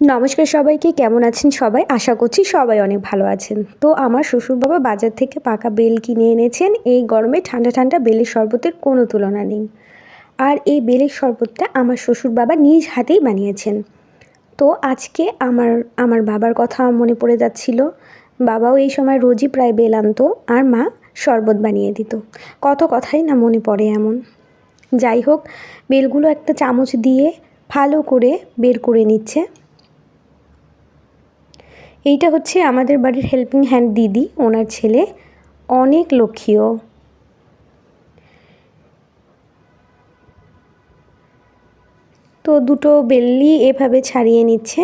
নমস্কার সবাইকে, কেমন আছেন সবাই? আশা করছি সবাই অনেক ভালো আছেন। তো আমার শ্বশুর বাবা বাজার থেকে পাকা বেল কিনে এনেছেন। এই গরমে ঠান্ডা ঠান্ডা বেলের শরবতের কোনো তুলনা নেই। আর এই বেলের শরবতটা আমার শ্বশুর বাবা নিজ হাতেই বানিয়েছেন। তো আজকে আমার আমার বাবার কথা মনে পড়ে যাচ্ছিল। বাবাও এই সময় রোজই প্রায় বেল আনতো, আর মা শরবত বানিয়ে দিত। কত কথাই না মনে পড়ে এমন। যাই হোক, বেলগুলো একটা চামচ দিয়ে ভালো করে বের করে নিচ্ছে। এইটা হচ্ছে আমাদের বাড়ির হেল্পিং হ্যান্ড দিদি, ওনার ছেলে। অনেক লক্ষ্মীও। তো দুটো বেল্লি এভাবে ছাড়িয়ে নিচ্ছে।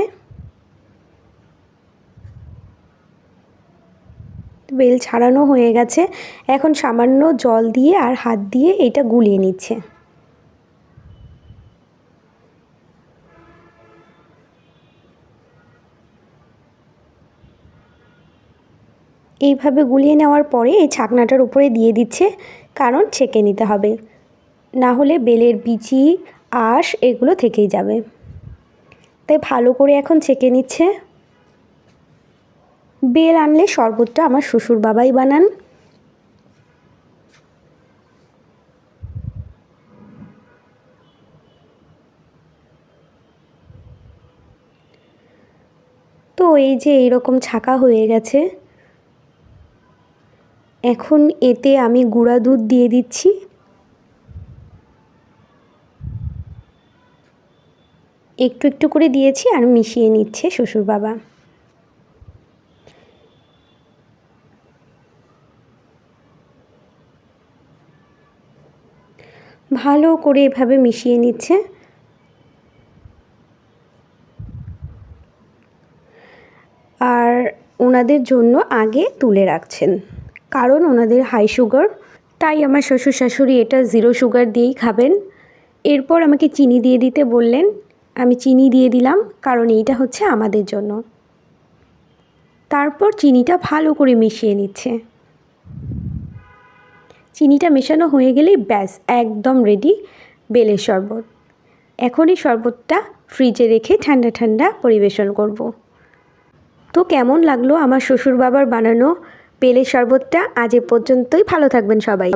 বেল ছাড়ানো হয়ে গেছে। এখন সামান্য জল দিয়ে আর হাত দিয়ে এটা গুলিয়ে নিচ্ছে। এইভাবে গুলিয়ে নেওয়ার পরে এই ছাকনাটার উপরে দিয়ে দিচ্ছে, কারণ ছেঁকে নিতে হবে। না হলে বেলের বিচি, আঁশ এগুলো থেকেই যাবে। তাই ভালো করে এখন ছেঁকে নিচ্ছে। বেল আনলে শরবতটা আমার শ্বশুর বাবাই বানান। তো এই যে এইরকম ছাকা হয়ে গেছে। এখন এতে আমি গুঁড়া দুধ দিয়ে দিচ্ছি। একটু একটু করে দিয়েছি আর মিশিয়ে নিচ্ছে শ্বশুর বাবা। ভালো করে এভাবে মিশিয়ে নিচ্ছে। আর ওনাদের জন্য আগে তুলে রাখছেন। কারণ ওনাদের হাই সুগার তাই আমার শ্বশুর শাশুড়ি এটা জিরো সুগার দিয়েই খাবেন। এরপর আমাকে চিনি দিয়ে দিতে বললেন, আমি চিনি দিয়ে দিলাম, কারণ এইটা হচ্ছে আমাদের জন্য। তারপর চিনিটা ভালো করে মিশিয়ে নিচ্ছে। চিনিটা মেশানো হয়ে গেলেই ব্যাস, একদম রেডি বেলের শরবত। এখন এই শরবতটা ফ্রিজে রেখে ঠান্ডা ঠান্ডা পরিবেশন করব। তো কেমন লাগল আমার শ্বশুর বাবার বানানো বেলের শরবতটা আজ এ পর্যন্তই। ভালো থাকবেন সবাই।